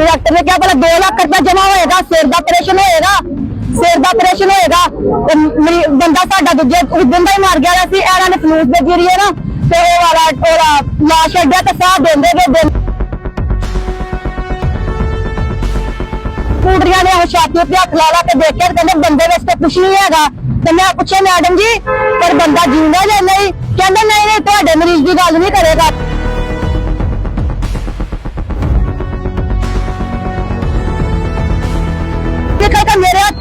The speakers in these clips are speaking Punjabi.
ਡਾਇਰੈਕਟਰ ਨੇ ਕਿਹਾ ਪਹਿਲਾਂ 2 ਲੱਖ ਰੁਪਏ ਜਮਾ ਹੋਏਗਾ ਸਿਰ ਦਾ ਆਪਰੇਸ਼ਨ ਹੋਏਗਾ ਸਿਰ ਦਾ ਆਪਰੇਸ਼ਨ ਹੋਏਗਾ ਤੇ ਮਰੀ- ਬੰਦਾ ਸਾਡਾ ਦੂਜੇ ਉਸ ਦਿਨ ਦਾ ਹੀ ਮਰ ਗਿਆ ਸੀ ਇਹਨਾਂ ਨੇ ਫਲੂਸ ਦੇ ਜਰੀਏ ਨਾ ਤੇ ਉਹ ਵਾਲਾ ਉਹਦਾ ਲਾਸ਼ ਛੱਡਿਆ ਤੇ ਸਾਹ ਦਿੰਦੇ ਗਏ ਦਿਨ ਕੁੜੀਆਂ ਨੇ ਉਹ ਛਾਤੀ ਤੇ ਹੱਥ ਲਾ ਲਾ ਕੇ ਦੇਖਿਆ ਤੇ ਕਹਿੰਦੇ ਬੰਦੇ ਵਿੱਚ ਤਾਂ ਕੁਛ ਨਹੀਂ ਹੈਗਾ ਤੇ ਮੈਂ ਪੁੱਛਿਆ ਮੈਡਮ ਜੀ ਪਰ ਬੰਦਾ ਜਿੰਦਾ ਜਾਂ ਨਹੀਂ ਕਹਿੰਦੇ ਨਹੀਂ ਨਹੀਂ ਤੁਹਾਡੇ ਮਰੀਜ਼ ਦੀ ਗੱਲ ਨਹੀਂ ਕਰੇਗਾ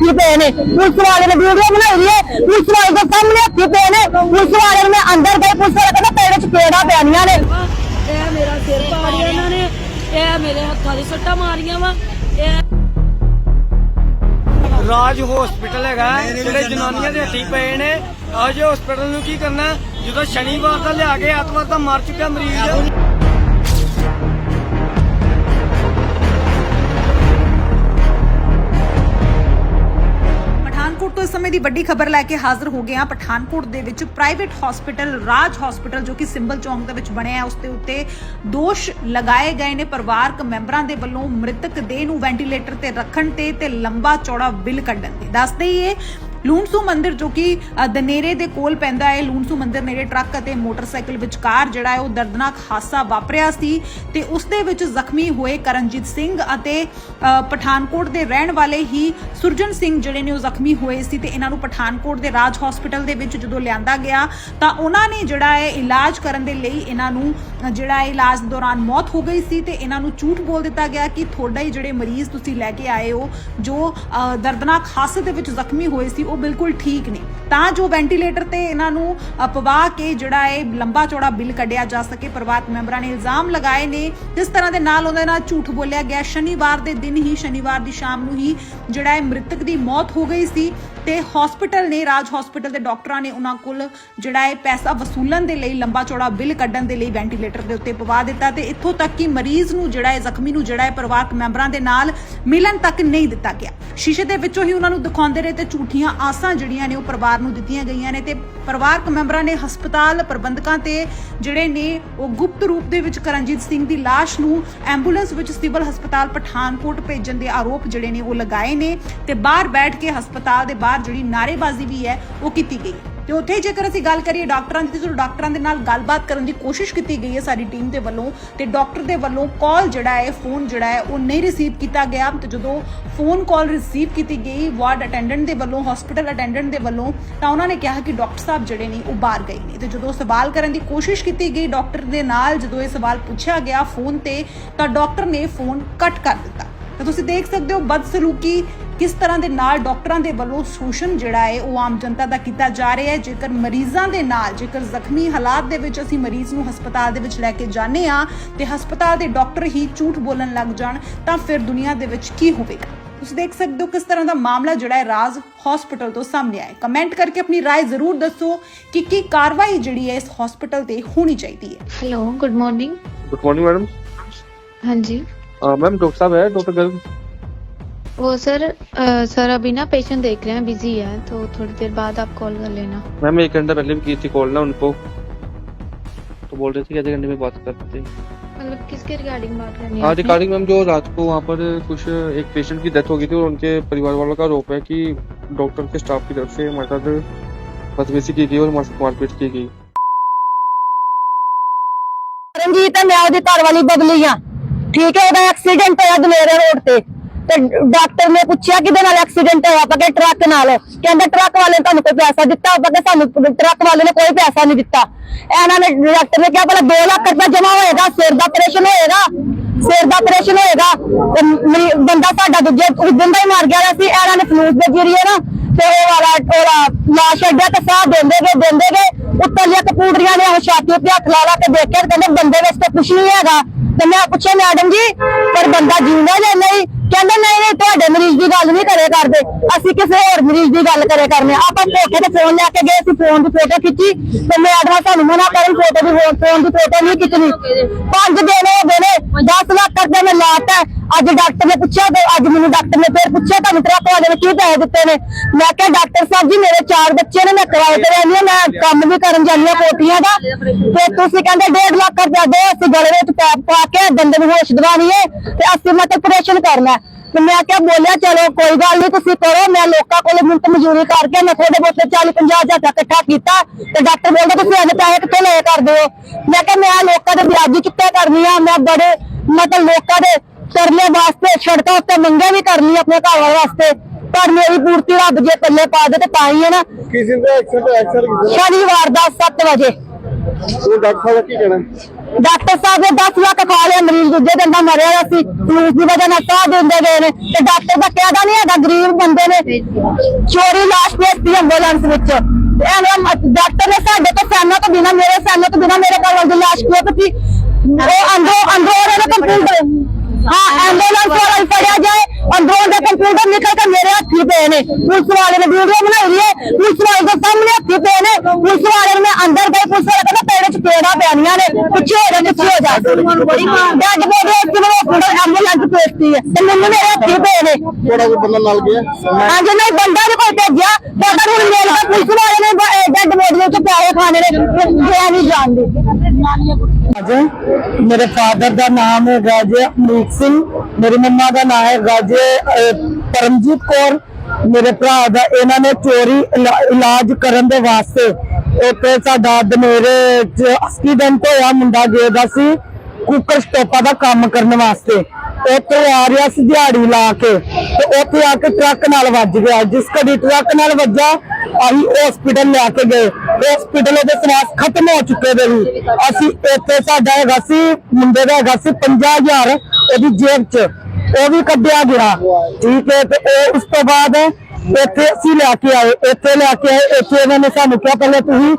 ਹੱਥੀ ਪਏ ਨੇ। ਪੁਲਿਸ ਵਾਲੇ ਨੇ ਵੀਡੀਓ ਬਣਾਈ ਹੈ। ਪੁਲਿਸ ਵਾਲੇ ਦੇ ਸਾਹਮਣੇ ਹੱਥੀ ਪਏ ਨੇ। ਪੁਲਿਸ ਵਾਲੇ ਨੂੰ ਅੰਦਰ ਗਈ ਪੁਲਿਸ ਵਾਲੇ ਕਹਿੰਦਾ ਪੇੜੇ ਚ ਪੇੜਾ ਪੈਣੀਆਂ ਨੇ। ਇਹ ਮੇਰਾ ਸਿਰ ਪਾੜਿਆ ਇਹਨਾਂ ਨੇ। ਇਹ ਮੇਰੇ ਹੱਥਾਂ ਦੀ ਸੱਟਾਂ ਮਾਰੀਆਂ ਵਾ। ਇਹ ਰਾਜ ਹਸਪੀਟਲ ਹੈਗਾ। ਜਿਹੜੇ ਜਨਾਨੀਆਂ ਦੇ ਹੱਥੀ ਪਏ ਨੇ। ਅੱਜ ਹਸਪੀਟਲ ਨੂੰ ਕੀ ਕਰਨਾ? ਜਦੋਂ ਸ਼ਨੀਵਾਰ ਦਾ ਲਿਆ ਕੇ ਐਤਵਾਰ ਦਾ ਮਰ ਚੁੱਕਿਆ ਮਰੀਜ਼। ਤੋਂ ਇਸ ਸਮੇਂ ਦੀ ਵੱਡੀ ਖਬਰ ਲੈ ਕੇ ਹਾਜ਼ਰ ਹੋ ਗਏ ਹਾਂ। ਪਠਾਨਕੋਟ ਦੇ ਵਿੱਚ ਪ੍ਰਾਈਵੇਟ ਹਸਪੀਟਲ ਰਾਜ ਹਸਪੀਟਲ ਜੋ ਕਿ ਸਿੰਬਲ ਚੌਂਕ ਦੇ ਵਿੱਚ ਬਣਿਆ ਹੈ ਉਸ ਦੇ ਉੱਤੇ ਦੋਸ਼ ਲਗਾਏ ਗਏ ਨੇ। ਪਰਿਵਾਰਕ ਮੈਂਬਰਾਂ ਦੇ ਵੱਲੋਂ ਮ੍ਰਿਤਕ ਦੇਹ ਨੂੰ ਵੈਂਟੀਲੇਟਰ ਤੇ ਰੱਖਣ ਤੇ ਤੇ ਲੰਬਾ ਚੌੜਾ ਬਿੱਲ ਕੱਢਣ ਤੇ। ਦੱਸਦੇ ਹੀ ਇਹ ਲੂਣਸੂ ਮੰਦਿਰ ਜੋ ਕਿ ਦਨੇਰੇ ਦੇ ਕੋਲ ਪੈਂਦਾ ਹੈ। ਲੂਣਸੂ ਮੰਦਿਰ ਨੇੜੇ ਟਰੱਕ ਅਤੇ ਮੋਟਰਸਾਈਕਲ ਵਿਚਕਾਰ ਜਿਹੜਾ ਹੈ, ਉਹ ਦਰਦਨਾਕ ਹਾਦਸਾ ਵਾਪਰਿਆ ਸੀ ਤੇ ਉਸ ਦੇ ਵਿੱਚ ਜ਼ਖਮੀ ਹੋਏ ਕਰਨਜੀਤ ਸਿੰਘ ਅਤੇ ਪਠਾਨਕੋਟ ਦੇ ਰਹਿਣ ਵਾਲੇ ਹੀ ਸੁਰਜਨ ਸਿੰਘ ਜਿਹੜੇ ਨੇ ਉਹ ਜ਼ਖਮੀ ਹੋਏ ਸੀ ਤੇ ਇਹਨਾਂ ਨੂੰ ਪਠਾਨਕੋਟ ਦੇ ਰਾਜ ਹਸਪੀਟਲ ਦੇ ਵਿੱਚ ਜਦੋਂ ਲਿਆਂਦਾ ਗਿਆ ਤਾਂ ਉਹਨਾਂ ਨੇ ਜਿਹੜਾ ਹੈ, ਇਲਾਜ ਕਰਨ ਦੇ ਲਈ ਇਹਨਾਂ ਨੂੰ ਜਿਹੜਾ ਹੈ, ਇਲਾਜ ਦੌਰਾਨ ਮੌਤ ਹੋ ਗਈ ਸੀ ਤੇ ਇਹਨਾਂ ਨੂੰ ਝੂਠ ਬੋਲ ਦਿੱਤਾ ਗਿਆ ਕਿ ਤੁਹਾਡਾ ਹੀ ਜਿਹੜੇ ਮਰੀਜ਼ ਤੁਸੀਂ ਲੈ ਕੇ ਆਏ ਹੋ, ਜੋ ਦਰਦਨਾਕ ਹਾਦਸੇ ਦੇ ਵਿੱਚ ਜ਼ਖਮੀ ਹੋਏ ਸੀ ਉਹ ਬਿਲਕੁਲ ਠੀਕ ਨੇ। ਤਾਂ ਜੋ ਵੈਂਟੀਲੇਟਰ ਤੇ ਇਹਨਾਂ ਨੂੰ ਅ, ਪਵਾ ਕੇ ਜਿਹੜਾ ਹੈ ਲੰਬਾ ਚੌੜਾ ਬਿੱਲ ਕੱਢਿਆ ਜਾ ਸਕੇ ਪਰਿਵਾਰਕ ਮੈਂਬਰਾਂ ਨੇ ਇਲਜ਼ਾਮ ਲਗਾਏ ਨੇ। ਜਿਸ ਤਰ੍ਹਾਂ ਦੇ ਨਾਲ ਉਹਨਾਂ ਨਾਲ ਝੂਠ ਬੋਲਿਆ ਗਿਆ। ਸ਼ਨੀਵਾਰ ਦੇ ਦਿਨ ਹੀ ਸ਼ਨੀਵਾਰ ਦੀ ਸ਼ਾਮ ਨੂੰ ਹੀ ਜਿਹੜਾ ਹੈ ਮ੍ਰਿਤਕ ਦੀ ਮੌਤ ਹੋ ਗਈ ਸੀ। ਤੇ ਹਸਪੀਟਲ ਨੇ, ਰਾਜ ਹਸਪੀਟਲ ਦੇ ਡਾਕਟਰਾਂ ਨੇ ਉਹਨਾਂ ਕੋਲ ਜਿਹੜਾ ਹੈ ਪੈਸਾ ਵਸੂਲਣ ਦੇ ਲਈ ਲੰਬਾ ਚੌੜਾ ਬਿੱਲ ਕੱਢਣ ਦੇ ਲਈ ਵੈਂਟੀਲੇਟਰ ਦੇ ਉੱਤੇ ਪਵਾ ਦਿੱਤਾ ਤੇ ਇੱਥੋਂ ਤੱਕ ਕਿ ਮਰੀਜ਼ ਨੂੰ ਜਿਹੜਾ ਹੈ ਜ਼ਖਮੀ ਨੂੰ ਜਿਹੜਾ ਹੈ ਪਰਿਵਾਰਕ ਮੈਂਬਰਾਂ ਦੇ ਨਾਲ ਮਿਲਣ ਤੱਕ ਨਹੀਂ ਦਿੱਤਾ ਗਿਆ। ਸ਼ੀਸ਼ੇ ਦੇ ਵਿੱਚੋਂ ਹੀ ਉਹਨਾਂ ਨੂੰ ਦਿਖਾਉਂਦੇ ਰਹੇ ਤੇ ਝੂਠੀਆਂ ਆਸਾਂ ਜਿਹੜੀਆਂ ਨੇ ਉਹ ਪਰਿਵਾਰ ਨੂੰ ਦਿੱਤੀਆਂ ਗਈਆਂ ਨੇ ਤੇ ਪਰਿਵਾਰਕ ਮੈਂਬਰਾਂ ਨੇ ਹਸਪਤਾਲ ਪ੍ਰਬੰਧਕਾਂ ਤੇ ਜਿਹੜੇ ਨੇ ਉਹ ਗੁਪਤ ਰੂਪ ਦੇ ਵਿੱਚ ਕਰਨਜੀਤ ਸਿੰਘ ਦੀ ਲਾਸ਼ ਨੂੰ ਐਂਬੂਲੈਂਸ ਵਿੱਚ ਸਿਵਲ ਹਸਪਤਾਲ ਪਠਾਨਕੋਟ ਭੇਜਣ ਦੇ ਆਰੋਪ ਜਿਹੜੇ ਨੇ ਉਹ ਲਗਾਏ ਨੇ ਤੇ ਬਾਹਰ ਬੈਠ ਕੇ ਹਸਪਤਾਲ ਦੇ ਬਾਹਰ ਜਿਹੜੀ ਨਾਰੇਬਾਜ਼ੀ ਵੀ ਹੈ, ਉਹ ਕੀਤੀ ਗਈ ਤੇ ਉੱਥੇ ਜੇਕਰ ਅਸੀਂ ਗੱਲ ਕਰੀਏ ਡਾਕਟਰਾਂ ਦੀ, ਤੇ ਡਾਕਟਰਾਂ ਦੇ ਨਾਲ ਗੱਲਬਾਤ ਕਰਨ ਦੀ ਕੋਸ਼ਿਸ਼ ਕੀਤੀ ਗਈ ਹੈ ਸਾਡੀ ਟੀਮ ਦੇ ਵੱਲੋਂ, ਤੇ ਡਾਕਟਰ ਦੇ ਵੱਲੋਂ ਕਾਲ ਜਿਹੜਾ ਹੈ, ਫੋਨ ਜਿਹੜਾ ਹੈ, ਉਹ ਨਹੀਂ ਰਿਸੀਵ ਕੀਤਾ ਗਿਆ। ਤੇ ਜਦੋਂ ਫੋਨ ਕਾਲ ਰਿਸੀਵ ਕੀਤੀ ਗਈ, ਵਾਰਡ ਅਟੈਂਡੈਂਟ ਦੇ ਵੱਲੋਂ ਹਸਪੀਟਲ ਅਟੈਂਡੈਂਟ ਦੇ ਵੱਲੋਂ, ਤਾਂ ਉਹਨਾਂ ਨੇ ਕਿਹਾ ਕਿ ਡਾਕਟਰ ਸਾਹਿਬ ਜਿਹੜੇ ਨੇ, ਉਹ ਬਾਹਰ ਗਏ ਨੇ। ਤੇ ਜਦੋਂ ਸਵਾਲ ਕਰਨ ਦੀ ਕੋਸ਼ਿਸ਼ ਕੀਤੀ ਗਈ ਡਾਕਟਰ ਦੇ ਨਾਲ, ਜਦੋਂ ਇਹ ਸਵਾਲ ਪੁੱਛਿਆ ਗਿਆ ਫੋਨ ਤੇ, ਤਾਂ ਡਾਕਟਰ ਨੇ ਫੋਨ ਕੱਟ ਕਰ ਦਿੱਤਾ। ਤਾਂ ਤੁਸੀਂ ਦੇਖ ਸਕਦੇ ਹੋ, ਬਦਸਲੂਕੀ ਕਿਸ ਤਰ੍ਹਾਂ ਦੇ ਨਾਲ ਡਾਕਟਰਾਂ ਦੇ ਵੱਲੋਂ ਸ਼ੋਸ਼ਣ ਜਿਹੜਾ ਹੈ ਉਹ ਆਮ ਜਨਤਾ ਦਾ ਕੀਤਾ ਜਾ ਰਿਹਾ ਹੈ? ਜੇਕਰ ਮਰੀਜ਼ਾਂ ਦੇ ਨਾਲ ਜੇਕਰ ਜ਼ਖਮੀ ਹਾਲਾਤ ਦੇ ਵਿੱਚ ਅਸੀਂ ਮਰੀਜ਼ ਨੂੰ ਹਸਪਤਾਲ ਦੇ ਵਿੱਚ ਲੈ ਕੇ ਜਾਂਦੇ ਆ ਤੇ ਹਸਪਤਾਲ ਦੇ ਡਾਕਟਰ ਹੀ ਝੂਠ ਬੋਲਣ ਲੱਗ ਜਾਣ ਤਾਂ ਫਿਰ ਦੁਨੀਆ ਦੇ ਵਿੱਚ ਕੀ ਹੋਵੇਗਾ? ਤੁਸੀਂ ਦੇਖ ਸਕਦੇ ਹੋ ਕਿਸ ਤਰ੍ਹਾਂ ਦਾ ਮਾਮਲਾ ਜਿਹੜਾ ਹੈ ਰਾਜ ਹਸਪੀਟਲ ਤੋਂ ਸਾਹਮਣੇ ਆਇਆ ਕਮੈਂਟ ਕਰਕੇ ਆਪਣੀ رائے ਜ਼ਰੂਰ ਦੱਸੋ ਕਿ ਕੀ ਕਾਰਵਾਈ ਜਿਹੜੀ ਹੈ ਇਸ ਹਸਪੀਟਲ ਤੇ ਹੋਣੀ ਚਾਹੀਦੀ ਹੈ। Hello good morning good morning madam ਹਾਂਜੀ। ਮੈਮ ਡਾਕਟਰ ਸਾਹਿਬ ਹੈ ਡਾਕਟਰ ਗਰਗ वो सर अ, सर अभी ना पेशेंट देख रहे हैं बिजी है तो थोड़ी देर बाद आप कॉल कर लेना मैम एक घंटा पहले भी की थी कॉल ना उनको तो बोल रहे थे कि आधे घंटे में बात करते हैं मतलब किसके रिगार्डिंग बात करनी है हाँ आपने? रिगार्डिंग मैम जो रात को वहाँ पर कुछ एक पेशेंट की डेथ हो गई थी और उनके परिवार वालों का आरोप है कि डॉक्टर के स्टाफ की तरफ से हमारे साथ बदतमीजी की गई और हमारे साथ मारपीट की गई ਰਣਜੀਤ ਤੇ ਮੈਂ ਉਹਦੀ ਘਰ ਵਾਲੀ ਬਦਲੀ ਆ ਠੀਕ ਹੈ ਉਹਦਾ ਐਕਸੀਡੈਂਟ ਹੋਇਆ ਦਲੇਰੇ ਰੋਡ ਤੇ ਤੇ ਡਾਕਟਰ ਨੇ ਪੁੱਛਿਆ ਕਿਹਦੇ ਨਾਲ ਐਕਸੀਡੈਂਟ ਹੋਇਆ, ਆਪਾਂ ਕਿ ਟਰੱਕ ਨਾਲ। ਕਹਿੰਦਾ ਟਰੱਕ ਵਾਲੇ ਨੇ ਤੁਹਾਨੂੰ ਕੋਈ ਪੈਸਾ ਦਿੱਤਾ, ਆਪਾਂ ਕਿ ਸਾਨੂੰ ਟਰੱਕ ਵਾਲੇ ਨੇ ਕੋਈ ਪੈਸਾ ਨਹੀਂ ਦਿੱਤਾ। ਇਹਨਾਂ ਨੇ ਡਾਕਟਰ ਨੇ ਕਿਹਾ ਪਹਿਲਾਂ 2 ਲੱਖ ਰੁਪਏ ਜਮਾ ਹੋਏਗਾ, ਸਿਰ ਦਾ ਆਪਰੇਸ਼ਨ ਹੋਏਗਾ, ਸਿਰ ਦਾ ਆਪਰੇਸ਼ਨ ਹੋਏਗਾ ਬੰਦਾ ਸਾਡਾ ਦੂਜੇ ਉਸ ਦਿਨ ਦਾ ਹੀ ਮਰ ਗਿਆ ਸੀ, ਇਹਨਾਂ ਨੇ ਫਲੂਸ ਦੇ ਜਰੀਏ ਨਾ, ਤੇ ਉਹ ਵਾਲਾ, ਉਹਦਾ ਲਾਸ਼ ਛੱਡਿਆ ਤੇ ਸਾਹ ਦਿੰਦੇ ਗਏ ਦਿੰਦੇ ਗਏ ਉੱਤਲੀਆਂ ਕਪੂੜੀਆਂ ਨੇ ਉਹ ਛਾਤੀ ਉੱਤੇ ਹੱਥ ਲਾ ਲਾ ਕੇ ਦੇਖਿਆ ਤੇ ਕਹਿੰਦੇ ਬੰਦੇ ਵਿੱਚ ਤਾਂ ਕੁਛ ਨਹੀਂ ਹੈਗਾ। ਤੇ ਮੈਂ ਪੁੱਛਿਆ, ਮੈਡਮ ਜੀ, ਪਰ ਬੰਦਾ ਜਿੰਦਾ ਜਾਂ ਨਹੀਂ? ਕਹਿੰਦੇ ਨਹੀਂ ਨਹੀਂ, ਤੁਹਾਡੇ ਮਰੀਜ਼ ਦੀ ਗੱਲ ਨਹੀਂ ਕਰੇ ਕਰਦੇ। ਅਸੀਂ ਕਿਸੇ ਹੋਰ ਮਰੀਜ਼ ਦੀ ਗੱਲ ਕਰੇ ਕਰਨੇ ਆਪਾਂ ਕੋਠੇ ਤੇ ਫੋਨ ਲੈ ਕੇ ਗਏ ਸੀ ਫੋਨ ਦੀ ਫੋਟੋ ਖਿੱਚੀ ਤੇ ਮੈਡਮਾਂ ਤੁਹਾਨੂੰ ਮਨਾ ਕਰਨ ਫੋਟੋ ਦੀ ਫੋਨ ਦੀ ਫੋਟੋ ਨਹੀਂ ਖਿੱਚਣੀ। ਪੰਜ ਦਿਨ ਹੋ ਗਏ ਨੇ 10 ਲੱਖ ਰੁਪਏ ਮੈਂ ਲਾਤਾ। ਅੱਜ ਡਾਕਟਰ ਨੇ ਪੁੱਛਿਆ ਤੇ ਅੱਜ ਮੈਨੂੰ ਡਾਕਟਰ ਨੇ ਫੇਰ ਪੁੱਛਿਆ, ਤੁਹਾਨੂੰ ਟਰੱਕ ਵਾਲੇ ਨੇ ਕੀ ਪੈਸੇ ਦਿੱਤੇ ਨੇ? ਮੈਂ ਕਿਹਾ, ਡਾਕਟਰ ਸਾਹਿਬ ਜੀ, ਮੇਰੇ ਚਾਰ ਬੱਚੇ ਨੇ, ਮੈਂ ਕਿਰਾਏ ਤੇ ਰਹਿੰਦੀ ਹਾਂ, ਮੈਂ ਕੰਮ ਵੀ ਕਰਨ ਜਾਂਦੀ ਹਾਂ ਕੋਟੀਆਂ ਦਾ। ਤੇ ਤੁਸੀਂ ਕਹਿੰਦੇ 1.5 ਲੱਖ ਰੁਪਇਆ ਦੇ ਅਸੀਂ ਗਲੇ ਵਿੱਚ ਪੈਪ ਪਾ ਕੇ ਦੰਦ ਨੂੰ ਹੋਸ਼ ਦਵਾਉਣੀ ਤੇ ਅਸੀਂ ਮਤ ਆਪਰੇਸ਼ਨ ਕਰਨਾ ਤੇ ਮੈਂ ਕਿਹਾ, ਬੋਲਿਆ, ਚਲੋ, ਕੋਈ ਗੱਲ ਨਹੀਂ, ਤੁਸੀਂ ਕਰੋ, ਮੈਂ ਲੋਕਾਂ ਕੋਲ ਮਿੰਟ ਮਜ਼ਦੂਰੀ ਕਰਕੇ ਮੈਂ ਤੁਹਾਡੇ ਬਹੁਤੇ 40 50 ਹਜ਼ਾਰ ਤੱਕ ਇਕੱਠਾ ਕੀਤਾ ਤੇ ਡਾਕਟਰ ਬੋਲਦਾ, ਤੁਸੀਂ ਅੱਜ ਪੈਸੇ ਕਿੱਥੋਂ ਲੈ ਕਰਦੇ ਹੋ? ਮੈਂ ਕਿਹਾ, ਮੈਂ ਲੋਕਾਂ ਦੇ ਵਿਆਜੀ ਚੁੱਕੇ ਕਰਨੀ ਆ, ਮੈਂ ਬੜੇ ਮਤਲਬ ਲੋਕਾਂ ਦੇ ਤਰਲੇ ਵਾਸਤੇ ਸੜਕਾਂ ਉੱਤੇ ਮੰਗਾਂ ਵੀ ਕਰਨੀ ਆਪਣੇ ਘਰ ਵਾਸਤੇ। ਪਰ ਮੇਰੀ ਪੂਰਤੀ ਰੱਬ ਜੇ ਪੱਲੇ ਪਾ ਦੇ ਤੇ ਪਾਈ ਹੈ ਨਾ। ਸ਼ਨੀਵਾਰ ਦਾ 7 ਵਜੇ। ਡਾਕਟਰ ਸਾਹਿਬ ਨੇ 10 ਲੱਖ ਖਾ ਲਿਆ ਮਰੀਜ਼ ਦੂਜੇ ਦਿਨ ਦਾ ਮਰਿਆ ਹੋਇਆ ਸੀ। ਪੁਲਿਸ ਦੀ ਵਜ੍ਹਾ ਨਾਲ ਸਾਹ ਦਿੰਦੇ ਗਏ ਨੇ। ਤੇ ਡਾਕਟਰ ਦਾ ਕਹਿਦਾ ਨਹੀਂ ਹੈਗਾ ਗਰੀਬ ਬੰਦੇ ਨੇ। ਚੋਰੀ ਲਾਸ਼ ਭੇਜਤੀ ਐਂਬੂਲੈਂਸ ਵਿੱਚ। ਐਵੇਂ ਡਾਕਟਰ ਨੇ ਸਾਡੇ ਤੋਂ ਸਾਨਾ ਤੋਂ ਬਿਨਾ ਮੇਰੇ ਸਾਨਾ ਤੋਂ ਬਿਨਾ ਮੇਰੇ ਕੋਲ ਲਾਸ਼ ਕਿਉਂ ਕਿ ਉਹ ਅੰਦਰੋਂ ਅੰਦਰੋਂ ਉਹਨੇ ਕੰਪਲੀਟ ਹਾਂ ਐਂਬੂਲੈਂਸ ਵਾਲਾ ਹੀ ਫੜਿਆ ਜਾਏ ਅੰਦਰੋਂ ਦੇ ਕੰਪਿਊਟਰ ਨਿਕਲ ਕੇ ਮੇਰੇ ਹੱਥੀ ਪਏ ਨੇ ਪੁਲਿਸ ਵਾਲੇ ਨੇ ਵੀਡੀਓ ਬਣਾਈ ਹੈ ਪੁਲਿਸ ਵਾਲੇ ਦੇ ਸਾਹਮਣੇ ਹੱਥੀ ਪਏ ਨੇ ਪੁਲਿਸ ਵਾਲੇ ਨੂੰ ਮੈਂ ਅੰਦਰ ਗਈ ਪੁਲਿਸ ਵਾਲਾ ਕਹਿੰਦਾ ਤੇਰੇ ਚ ਪੇੜਾ ਪੈਣੀਆਂ ਨੇ ਪਿੱਛੇ ਹੋ ਜਾ ਪਿੱਛੇ ਹੋ ਜਾ ਡੈਡ ਬੋਡੀ ਇੱਥੇ ਮੇਰੇ ਹਸਪੀਟਲ ਐਂਬੂਲੈਂਸ ਭੇਜਤੀ ਹੈ ਤੇ ਮੈਨੂੰ ਮੇਰੇ ਹੱਥੀ ਪਏ ਨੇ थोड़ा कोई बंदा नाल गया ਹਾਂਜੀ ਨਹੀਂ ਬੰਦਾ ਵੀ ਕੋਈ ਭੇਜਿਆ ਪਤਾ ਨਹੀਂ ਮੇਰੇ ਕੋਲ ਪੁਲਿਸ ਵਾਲੇ ਨੇ ਡੈਡ ਬੋਡੀ ਵਿੱਚ ਪੈਸੇ ਖਾਣੇ ਨੇ ਮੈਂ ਨਹੀਂ ਮੇਰੇ ਫਾਦਰ ਦਾ ਨਾਮ ਹੈਗਾ ਜੀ ਅਮਰੀਕ ਸਿੰਘ। ਮੇਰੀ ਮੰਮਾ ਦਾ ਨਾਮ ਹੈਗਾ ਜੀ ਪਰਮਜੀਤ ਕੌਰ। ਮੇਰੇ ਭਰਾ ਦਾ, ਇਹਨਾਂ ਨੇ ਚੋਰੀ ਇਲਾਜ ਕਰਨ ਦੇ ਵਾਸਤੇ ਉੱਥੇ ਸਾਡਾ ਦਨੇਰੇ ਚ ਐਕਸੀਡੈਂਟ ਹੋਇਆ, ਮੁੰਡਾ ਗਿਆ ਦਾ ਸੀ ਕੁੱਕਰ ਸਟੋਪਾ ਦਾ ਕੰਮ ਕਰਨ ਵਾਸਤੇ। ਉੱਥੇ ਆ ਰਿਹਾ ਸੀ ਦਿਹਾੜੀ ਲਾ ਕੇ ਤੇ ਉੱਥੇ ਆ ਕੇ ਟਰੱਕ ਨਾਲ ਵੱਜ ਗਿਆ। ਜਿਸ ਕਦੀ ਟਰੱਕ ਨਾਲ ਵੱਜਾ ਅਸੀਂ ਹਸਪੀਟਲ ਲੈ ਕੇ ਗਏ। ਹਸਪੀਟਲ ਦੇ ਸਵਾਸ ਖਤਮ ਹੋ ਚੁੱਕੇ ਦੇ ਸੀ ਅਸੀਂ ਇੱਥੇ ਸਾਡਾ ਹੈਗਾ ਸੀ, ਮੁੰਡੇ ਦਾ ਹੈਗਾ ਸੀ 50000 ਉਹਦੀ ਜੇਬ 'ਚ। ਉਹ ਵੀ ਕੱਢਿਆ ਗਿਆ। ਠੀਕ ਹੈ, ਤੇ ਉਹ ਉਸ ਤੋਂ ਬਾਅਦ ਇੱਥੇ ਅਸੀਂ ਲੈ ਕੇ ਆਏ, ਇੱਥੇ ਲੈ ਕੇ ਆਏ, ਇੱਥੇ ਇਹਨਾਂ ਨੇ ਸਾਨੂੰ ਕਿਹਾ ਪਹਿਲੇ ਤੁਸੀਂ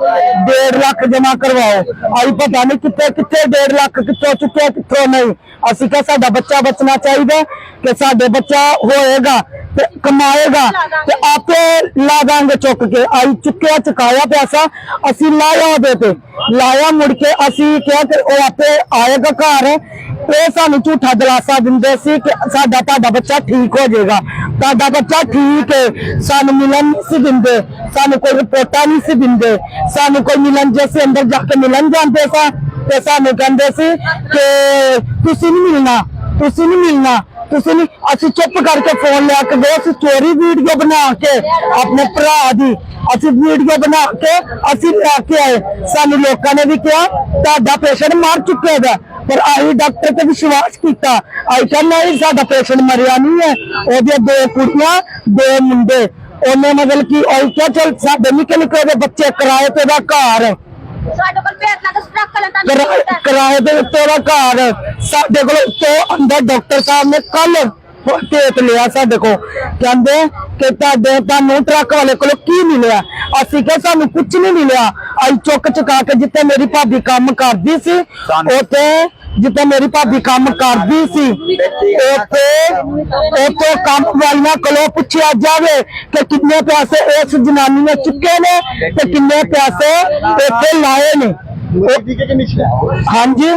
1.5 ਲੱਖ ਜਮ੍ਹਾਂ ਕਰਵਾਓ। ਆਈ ਪਤਾ ਨਹੀਂ ਕਿੱਥੇ ਕਿੱਥੇ 1.5 ਲੱਖ, ਕਿੱਥੋਂ ਚੁੱਕਿਆ, ਕਿੱਥੋਂ ਨਹੀਂ। ਅਸੀਂ ਕਿਹਾ ਸਾਡਾ ਬੱਚਾ ਬਚਣਾ ਚਾਹੀਦਾ ਕਿ ਸਾਡੇ ਬੱਚਾ ਹੋਏਗਾ ਤੇ ਕਮਾਏਗਾ ਤੇ ਆਪੇ ਲਾ ਦਾਂਗੇ ਚੁੱਕ ਕੇ। ਆਈ ਚੁੱਕਿਆ, ਚੁਕਾਇਆ ਪੈਸਾ, ਅਸੀਂ ਲਾਇਆ ਉਹਦੇ ਤੇ। ਲਾਇਆ ਮੁੜ ਕੇ ਅਸੀਂ ਕਿਹਾ ਕਿ ਉਹ ਆਪੇ ਆਏਗਾ ਘਰ। ਇਹ ਸਾਨੂੰ ਝੂਠਾ ਦਿਲਾਸਾ ਦਿੰਦੇ ਸੀ ਕਿ ਸਾਡਾ ਤੁਹਾਡਾ ਬੱਚਾ ਠੀਕ ਹੋ ਜਾਏਗਾ। ਤੁਹਾਡਾ ਬੱਚਾ ਠੀਕ ਹੈ ਸਾਨੂੰ ਮਿਲਣ ਨਹੀਂ ਸੀ ਦਿੰਦੇ, ਸਾਨੂੰ ਕੋਈ ਰਿਪੋਰਟਾਂ ਨਹੀਂ ਸੀ ਦਿੰਦੇ, ਸਾਨੂੰ ਕੋਈ ਮਿਲਣ ਜੇ ਅਸੀਂ ਅੰਦਰ ਜਾ ਕੇ ਮਿਲਣ ਜਾਂਦੇ ਸਾਂ, ਤੇ ਸਾਨੂੰ ਕਹਿੰਦੇ ਸੀ ਕਿ ਤੁਸੀਂ ਨਹੀਂ ਮਿਲਣਾ, ਤੁਸੀਂ ਨਹੀਂ ਮਿਲਣਾ, ਤੁਸੀਂ ਨਹੀਂ, ਅਸੀਂ ਚੁੱਪ ਕਰਕੇ ਫੋਨ ਲਿਆ ਕੇ ਗਏ, ਅਸੀਂ ਚੋਰੀ ਵੀਡੀਓ ਬਣਾ ਕੇ ਆਪਣੇ ਭਰਾ ਦੀ, ਅਸੀਂ ਵੀਡੀਓ ਬਣਾ ਕੇ ਅਸੀਂ ਲੈ ਕੇ ਆਏ। ਸਾਨੂੰ ਲੋਕਾਂ ਨੇ ਵੀ ਕਿਹਾ, ਤੁਹਾਡਾ ਪੇਸ਼ੈਂਟ ਮਰ ਚੁੱਕਿਆ ਦਾ ਪਰ ਆਹੀ ਡਾਕਟਰ ਤੇ ਵਿਸ਼ਵਾਸ ਕੀਤਾ। ਆਈ ਕਹਿੰਦਾ ਨਹੀਂ ਸਾਡਾ ਪੇਸ਼ੈਂਟ ਮਰਿਆ ਨਹੀਂ ਹੈ। ਉਹਦੇ ਦੋ ਕੁੜੀਆਂ ਦੋ ਮੁੰਡੇ। ਉਹਨੇ ਮਤਲਬ ਕਿ ਉਹ ਕਿਹਾ ਚਲ ਸਾਡੇ ਨਿੱਕੇ ਨਿੱਕੇ ਦੇ ਬੱਚੇ ਕਿਰਾਏ ਤੇ ਦਾ ਘਰ। ਸਾਡੇ ਕੋਲ ਭੇਜ ਲਾ ਕੇ ਸਟਰੱਕ ਕਰਨ ਤਾਂ ਕਿਰਾਏ ਦੇ ਉੱਤੇ ਉਹਦਾ ਘਰ। ਸਾਡੇ ਕੋਲ ਤੋਂ ਅੰਦਰ ਡਾਕਟਰ ਸਾਹਿਬ ਨੇ ਕੱਲ ਟੇਪ ਲਿਆ ਸਾਡੇ ਕੋਲ। ਕਹਿੰਦੇ ਕਿ ਤੁਹਾਡੇ ਤੁਹਾਨੂੰ ਟਰੱਕ ਵਾਲੇ ਕੋਲੋਂ ਕੀ ਮਿਲਿਆ? ਅਸੀਂ ਕਿਹਾ ਸਾਨੂੰ ਕੁਝ ਨਹੀਂ ਮਿਲਿਆ। ਅਸੀਂ ਚੁੱਕ ਚੁਕਾ ਕੇ ਜਿੱਥੇ ਮੇਰੀ ਭਾਬੀ ਕੰਮ ਕਰਦੀ ਸੀ ਉੱਥੇ ਜਿੱਥੇ ਮੇਰੀ ਭਾਬੀ ਕੰਮ ਕਰਦੀ ਸੀ ਉੱਥੇ ਉੱਥੇ ਕੰਮ ਵਾਲੀਆਂ ਕੋਲੋਂ ਪੁੱਛਿਆ ਜਾਵੇ ਕਿ ਕਿੰਨੇ ਪੈਸੇ ਇਸ ਜਨਾਨੀ ਨੇ ਚੁੱਕੇ ਨੇ ਤੇ ਕਿੰਨੇ ਪੈਸੇ ਇੱਥੇ ਲਾਏ ਨੇ। ਮਰੀਜ਼ ਦੀ ਹਾਂਜੀ।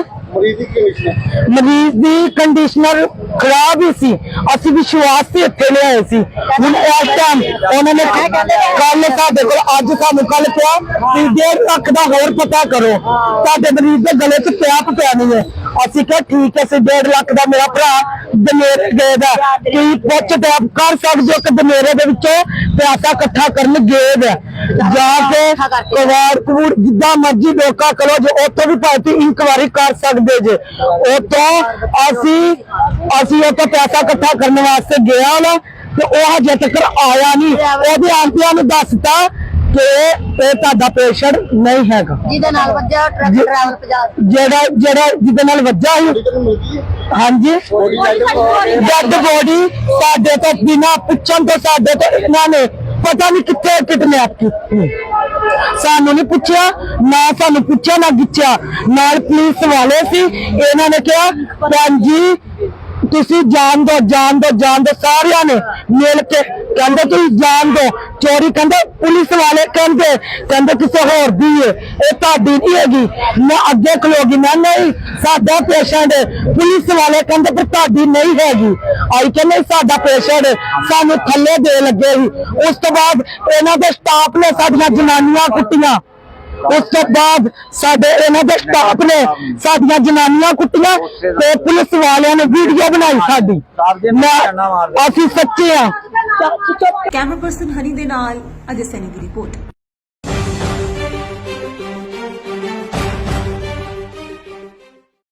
ਮਰੀਜ਼ ਦੀ ਕੰਡੀਸ਼ਨਰ ਖਰਾਬ ਹੀ ਸੀ। ਅਸੀਂ ਵਿਸ਼ਵਾਸ ਤੇ ਇੱਥੇ ਲਿਆਏ ਸੀ। ਹੁਣ ਇਸ ਟਾਈਮ ਉਹਨਾਂ ਨੇ ਕੱਲ ਸਾਡੇ ਕੋਲ ਅੱਜ ਸਾਨੂੰ ਕੱਲ ਪਿਆ ਕਿ 1.5 ਲੱਖ ਦਾ ਹੋਰ ਪਤਾ ਕਰੋ। ਤੁਹਾਡੇ ਮਰੀਜ਼ ਦੇ ਗਲੇ 'ਚ ਪਿਆ ਪਿਆ ਨਹੀਂ ਹੈ ਅਸੀਂ ਕਿਹਾ ਠੀਕ ਹੈ, ਅਸੀਂ ਡੇਢ ਲੱਖ ਦਾ ਮੇਰਾ ਭਰਾ ਦਮੇਰੇ ਗਏ ਦਾ। ਕੀ ਪੁੱਛ ਆਪ ਕਰ ਸਕਦੇ ਹੋ ਕਿ ਦਮੇਰੇ ਦੇ ਵਿੱਚੋਂ ਪੈਸਾ ਇਕੱਠਾ ਕਰਨ ਗਏ ਦਾ ਜਾ ਕੇ ਕਵਾੜ ਕਵੂੜ ਜਿੱਦਾਂ ਮਰਜ਼ੀ ਲੋਕਾਂ ਕਰੋ, ਜੇ ਉੱਥੋਂ ਵੀ ਭਾਵੇਂ ਇਨਕੁਆਰੀ ਕਰ ਸਕਦੇ ਜੇ। ਉੱਥੋਂ ਅਸੀਂ ਅਸੀਂ ਉੱਥੋਂ ਪੈਸਾ ਇਕੱਠਾ ਕਰਨ ਵਾਸਤੇ ਗਿਆ ਨਾ, ਤੇ ਉਹ ਹਜੇ ਤੱਕ ਆਇਆ ਨਹੀਂ। ਉਹਦੇ ਆਂਟੀਆਂ ਨੂੰ ਦੱਸਤਾ ਕਿ ਇਹ ਤੁਹਾਡਾ ਪੇਸ਼ੈਂਟ ਨਹੀਂ ਹੈਗਾ। ਜਿਹਦੇ ਨਾਲ ਵੱਜਿਆ ਟਰੱਕ ਡਰਾਈਵਰ 50 ਜਿਹੜਾ ਜਿਹੜਾ ਜਿਹਦੇ ਨਾਲ ਵੱਜਾ ਸੀ। ਹਾਂਜੀ। ਡੈਡ ਬੋਡੀ ਸਾਡੇ ਤੋਂ ਬਿਨਾ ਪੁੱਛਣ ਤੋਂ ਸਾਡੇ ਤੋਂ ਇਹਨਾਂ ਨੇ ਪਤਾ ਨਹੀਂ ਕਿੱਥੇ ਕਿਡਨੈਪ ਕੀਤੀ। ਸਾਨੂੰ ਨਹੀਂ ਪੁੱਛਿਆ ਨਾ ਸਾਨੂੰ ਪੁੱਛਿਆ ਨਾ ਗਿੱਛਿਆ। ਨਾਲ ਪੁਲਿਸ ਵਾਲੇ ਸੀ। ਇਹਨਾਂ ਨੇ ਕਿਹਾ ਪੰਜੀ ਤੁਸੀਂ ਜਾਣ ਦੋ ਜਾਣ ਦੋ ਜਾਣ ਦੋ, ਸਾਰਿਆਂ ਨੇ ਮਿਲ ਕੇ ਕਹਿੰਦੇ ਤੁਸੀਂ ਜਾਣ ਦੋ, ਚੋਰੀ ਕਹਿੰਦੇ ਪੁਲਿਸ ਵਾਲੇ ਕਹਿੰਦੇ ਕਹਿੰਦੇ ਕਿਸੇ ਹੋਰ ਦੀ ਹੈ ਇਹ ਤੁਹਾਡੀ ਨਹੀਂ ਹੈਗੀ, ਮੈਂ ਅੱਗੇ ਖਲੋਗੀ, ਮੈਂ ਨਹੀਂ, ਸਾਡਾ ਪੇਸ਼ੈਂਟ ਪੁਲਿਸ ਵਾਲੇ ਕਹਿੰਦੇ ਪਰ ਤੁਹਾਡੀ ਨਹੀਂ ਹੈਗੀ। ਆਈ ਕਹਿੰਦੇ ਸਾਡਾ ਪੇਸ਼ੈਂਟ ਸਾਨੂੰ ਥੱਲੇ ਦੇ ਲੱਗੇ ਸੀ। ਉਸ ਤੋਂ ਬਾਅਦ ਇਹਨਾਂ ਦੇ ਸਟਾਫ ਨੇ ਸਾਡੀਆਂ ਜਨਾਨੀਆਂ ਕੁੱਟੀਆਂ। ਉਸ ਤੋਂ ਬਾਅਦ ਸਾਡੇ ਇਹਨਾਂ ਦੇ ਸਟਾਫ ਨੇ ਸਾਡੀਆਂ ਜਨਾਨੀਆਂ ਕੁੱਟੀਆਂ ਤੇ ਪੁਲਿਸ ਵਾਲਿਆਂ ਨੇ ਵੀਡੀਓ ਬਣਾਈ ਸਾਡੀ। ਮੈਂ ਅਸੀਂ ਸੱਚੇ ਆ ਕੈਮਰਾ ਪਰਸਨ ਹਨੀ ਦੇ ਨਾਲ ਅਜੇ ਸੈਨੀ ਦੀ ਰਿਪੋਰਟ।